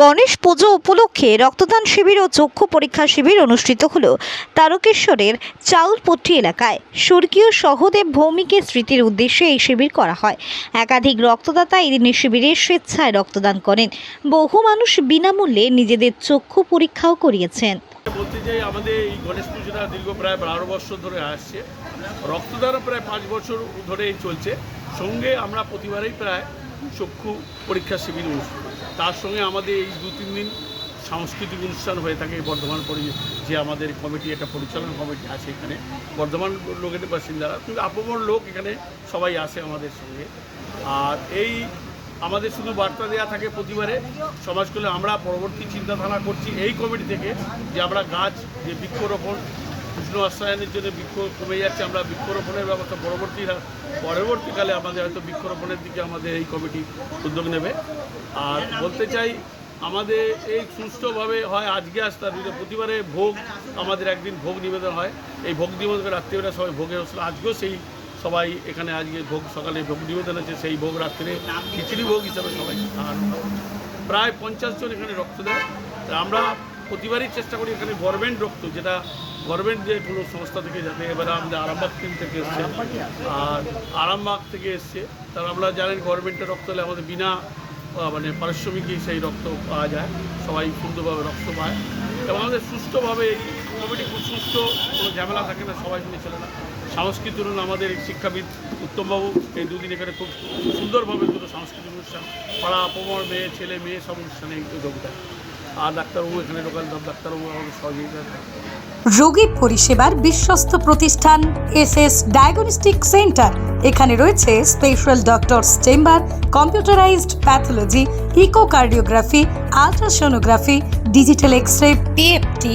গণেশ পুজো উপলক্ষে রক্তদান শিবির ও চক্ষু পরীক্ষা শিবির অনুষ্ঠিত হল তারকেশ্বরের চাউলপট্টি এলাকায়। স্বর্গীয় সহদেব ভৌমিকের স্মৃতির উদ্দেশ্যে এই শিবির করা হয়। একাধিক রক্তদাতা এই দিনের শিবিরে স্বেচ্ছায় রক্তদান করেন। বহু মানুষ বিনামূল্যে নিজেদের চক্ষু পরীক্ষাও করিয়েছেন। বলতে চাই, আমাদের এই গণেশ পুজোটা দীর্ঘ প্রায় বারো বছর ধরে আসছে। রক্তদানও প্রায় পাঁচ বছর ধরেই চলছে। সঙ্গে আমরা প্রতিবারেই প্রায় চক্ষু পরীক্ষা শিবির অনুষ্ঠিত তার সঙ্গে আমাদের এই দু, তিন দিন সাংস্কৃতিক অনুষ্ঠান হয়ে থাকে বর্ধমান পরি, যে আমাদের কমিটি, একটা পরিচালনা কমিটি আছে এখানে। বর্ধমান লোকেদের বাসিন্দারা কিন্তু আপমর লোক এখানে সবাই আসে আমাদের সঙ্গে। আর এই আমাদের শুধু বার্তা দেওয়া থাকে প্রতিবারে সমাজগুলো আমরা পরবর্তী চিন্তাধারা করছি এই কমিটি থেকে যে আমরা গাছ, যে বৃক্ষরোপণ উষ্ণ আশ্রয়নের জন্য বৃক্ষ কমে যাচ্ছে, আমরা বৃক্ষরোপণের ব্যবস্থা পরবর্তী পরবর্তীকালে আমাদের হয়তো বৃক্ষরোপণের দিকে আমাদের এই কমিটি উদ্যোগ নেবে। আর বলতে চাই, আমাদের এই সুষ্ঠুভাবে হয় আজকে আসতে আর প্রতিবারে ভোগ, আমাদের একদিন ভোগ নিবেদন হয়। এই ভোগ নিবেদন রাত্রিবেলা সবাই ভোগের অনুষ্ঠান আজকেও সেই সবাই এখানে আজকে ভোগ, সকালে ভোগ নিবেদন আছে সেই ভোগ রাত্রে খিচুড়ি ভোগ হিসাবে সবাই হয়। প্রায় পঞ্চাশ জন এখানে রক্ত দেয়। আমরা প্রতিবারই চেষ্টা করি এখানে গভর্নমেন্ট রক্ত, যেটা গভর্নমেন্ট যে কোনো সংস্থা থেকে যাতে এবারে আমাদের আরামবাগ টিম থেকে এসছে, আর আরামবাগ থেকে এসছে তার আমরা জানেন গভর্নমেন্টের রক্ত হলে আমাদের বিনা মানে পারিশ্রমিকই সেই রক্ত পাওয়া যায়, সবাই সুন্দরভাবে রক্ত পায়। এবং আমাদের সুস্থভাবে এই কমিটি খুব সুস্থ, কোনো ঝামেলা থাকে না, সবাই মিলে চলে না। সাংস্কৃতিক ধরুন আমাদের শিক্ষাবিদ উত্তমবাবু, এই দুদিন এখানে খুব সুন্দরভাবে দুটো সাংস্কৃতিক অনুষ্ঠান, পাড়া অপমর মেয়ে, ছেলে, মেয়ে, সব অনুষ্ঠানে যোগ দেয়। আর ডাক্তারবাবু এখানে লোকাল, ডাক্তারবাবু আমাদের সহযোগিতা। রোগী পরিষেবার বিশ্বস্ত প্রতিষ্ঠান এস এস ডায়াগনস্টিক সেন্টার এখানে রয়েছে special doctors chamber computerized pathology echocardiography ultrasonography digital X ray PFT